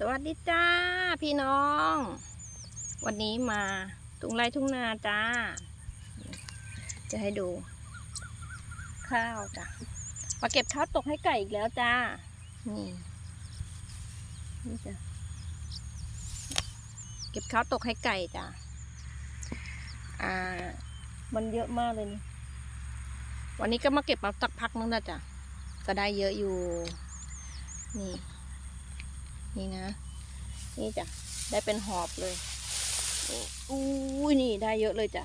สวัสดีจ้าพี่น้อง วันนี้มาทุ่งไร่ทุ่งนาจ้า จะให้ดู ข้าวจ้ะมาเก็บข้าวตกให้ไก่อีกแล้วจ้า นี่นี่จ้ะเก็บข้าวตกให้ไก่จ้ะอ่า มันเยอะมากเลยนี่วันนี้ก็มาเก็บมาสักพักนึงแล้วจ้ะก็ได้เยอะอยู่ นี่ นี่นะ นี่จ้ะ ได้เป็นหอบเลยอู้ยนี่ได้เยอะเลยจ้ะ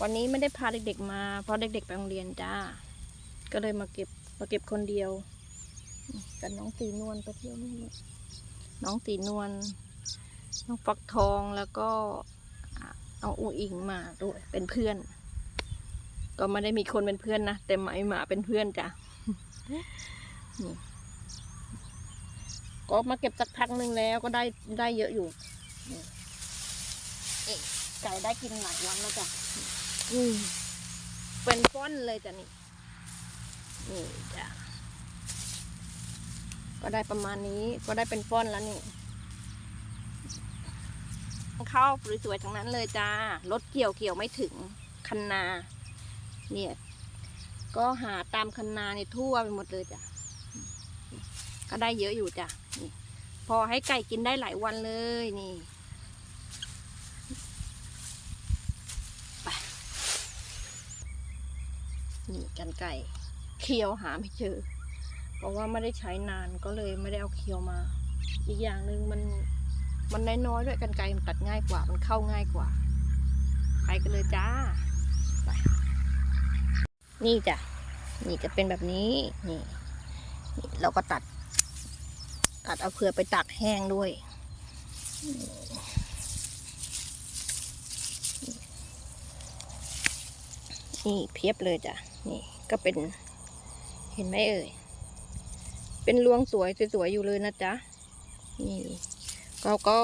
วันนี้ไม่ได้พาเด็กๆมา เพราะเด็กๆไปโรงเรียนจ้า ก็เลยมาเก็บมาเก็บคนเดียวกับน้องตีนวลไปเที่ยวนี่น้องตีนวล น้องฟักทองแล้วก็อะน้องอูอิงมาด้วยเป็นเพื่อน ก็ไม่ได้มีคนเป็นเพื่อนนะแต่หมายหมาเป็นเพื่อนจ้ะนี่ ก็มาเก็บสักพักหนึ่งแล้วก็ได้ได้เยอะอยู่นี่นี่ไก่ได้กินหลายวันแล้วจ้ะอืมเป็นฟ้อนเลยจ้ะนี่นี่จ้ะก็ได้ประมาณนี้ก็ได้เป็นฟ้อนแล้วนี่ข้าวสวยๆทั้งนั้นเลยจ้ารถเกี่ยวเกี่ยวไม่ถึงคันนา เนี่ย ก็หาตามคันนาเนี่ยทั่วไปหมดเลยจ้ะก็ได้เยอะอยู่จ้ะนี่ พอให้ไก่กินได้หลายวันเลยนี่ไปนี่กันไก่เคียวหาไม่เจอ เพราะว่าไม่ได้ใช้นานก็เลยไม่ได้เอาเคียวมา อีกอย่างหนึ่งมันมันน้อยๆด้วยกันไก่มันตัดง่ายกว่า มันเข้าง่ายกว่า ไปกันเลยจ้าไปนี่จ้ะนี่จะเป็นแบบนี้นี่นี่เราก็ตัด ตัดเอาเผื่อไปตากแห้งด้วย นี่เพียบเลยจ้ะ นี่ก็เป็น เห็นไหมเอ่ย เป็นรวงสวยสวยๆอยู่เลยนะจ๊ะ นี่เราก็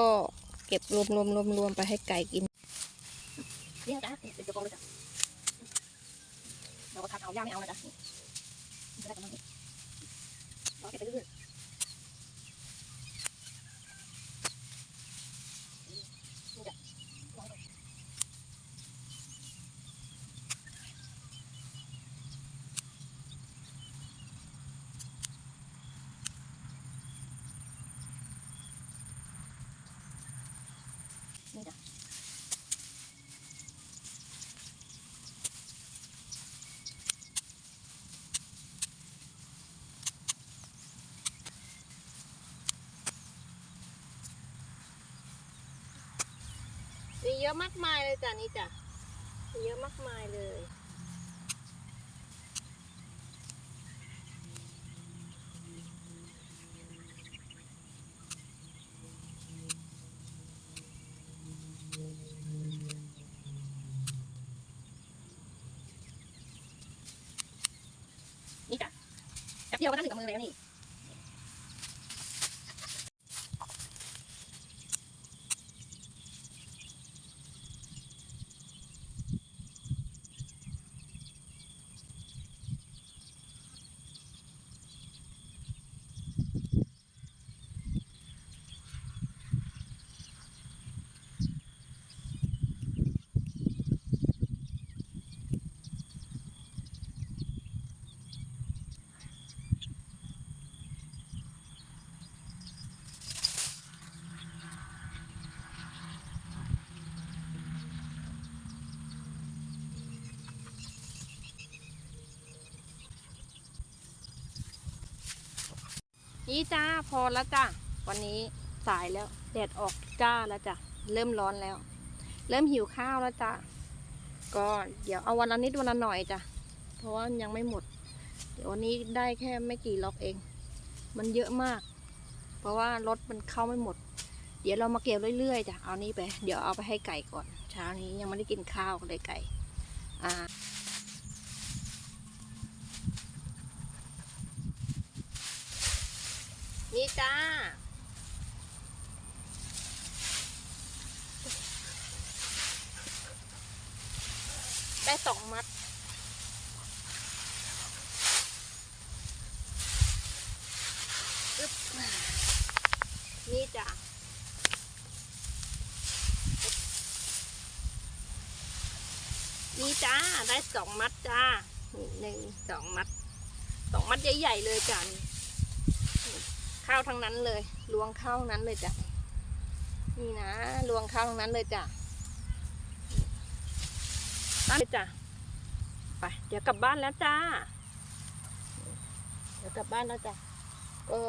เก็บรวมรวมรวมรวมไปให้ไก่กินเนี่ยจ้ะเป็นตัวกองเลยจ้ะเราก็ทักเอาย่างไม่เอานะจ๊ะเราเก็บไปเรื่อย มีเยอะมากมายเลยจ้ะนี่จ้ะมีเยอะมากมายเลยนี่จ้ะแป๊บเดียวก็ได้ถึงกับมือแล้วนี่ นี่จ้าพอแล้วจ้ะวันนี้สายแล้ว แดดออกจ้าแล้วจ้ะเริ่มร้อนแล้ว เริ่มหิวข้าวแล้วจ้ะก็เดี๋ยวเอาวันละนิดวันละหน่อยจ้ะเพราะว่ายังไม่หมด เดี๋ยววันนี้ได้แค่ไม่กี่ล็อกเอง มันเยอะมาก เพราะว่ารถมันเข้าไม่หมด เดี๋ยวเรามาเก็บเรื่อยๆจ้ะเอานี้ไป เดี๋ยวเอาไปให้ไก่ก่อน เช้านี้ยังไม่ได้กินข้าวเลยไก่ อ่า นี่จ้า ได้สองมัดอึ๊บนี่จ้ะนี่จ้า ได้สองมัดจ้าหนึ่งสองมัด สองมัดใหญ่ ๆ เลยจ้ะนี่นี่ ข้าวทั้งนั้นเลยรวงข้าวทั้งนั้นเลยจ้ะนี่นะรวงข้าวทั้งนั้นเลยจ้ะนี่เลยจ้ะไปเดี๋ยวกลับบ้านแล้วจ้า เดี๋ยวกลับบ้านแล้วจ้ะก็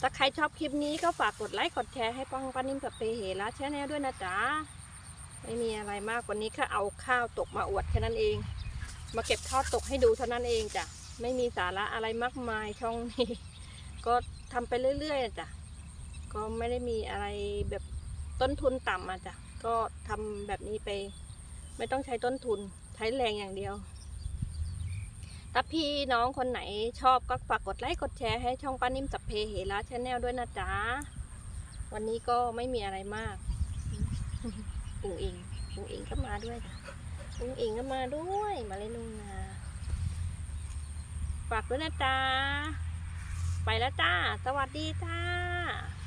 ถ้าใครชอบคลิปนี้ก็ฝากกดไลค์กดแชร์ให้ปังป้านิ่มกับเปเหระแชแนลด้วยนะจ๊ะไม่มีอะไรมากกว่านี้แค่เอาข้าวตกมาอวดแค่นั้นเอง มาเก็บข้าวตกให้ดูเท่านั้นเองจ้ะไม่มีสาระอะไรมากมายช่องนี้ ก็ทำไปเรื่อยๆอะจ้ะก็ไม่ได้มีอะไรแบบต้นทุนต่ำอะจ้ะก็ทำแบบนี้ไป ไม่ต้องใช้ต้นทุนใช้แรงอย่างเดียว ถ้าพี่น้องคนไหนชอบก็ฝากกดไลค์กดแชร์ให้ช่องป้านิ่มสับเพเหระชาแนลด้วยนะจ๊ะ วันนี้ก็ไม่มีอะไรมากอุ๋งอิงอุ๋งอิงก็มาด้วยค่ะอุ๋งอิงก็มาด้วย มาเล่นนุ่งนาฝากด้วยนะจ๊ะ ไปแล้วจ้า สวัสดีจ้า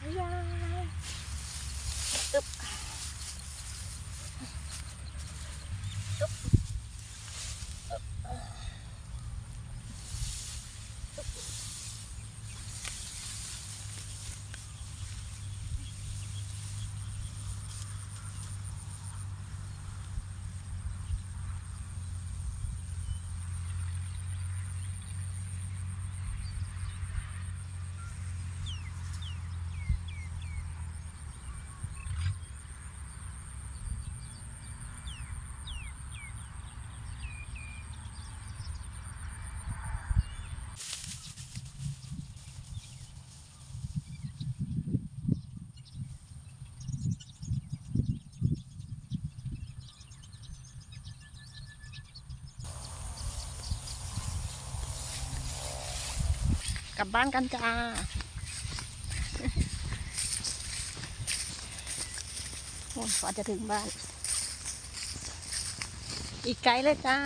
บ๊ายบายอึ๊บอึ๊บก ลับบ้านกันจ้า โอ้ยกว่าจะถึงบ้าน อีกไกลเลยจ้า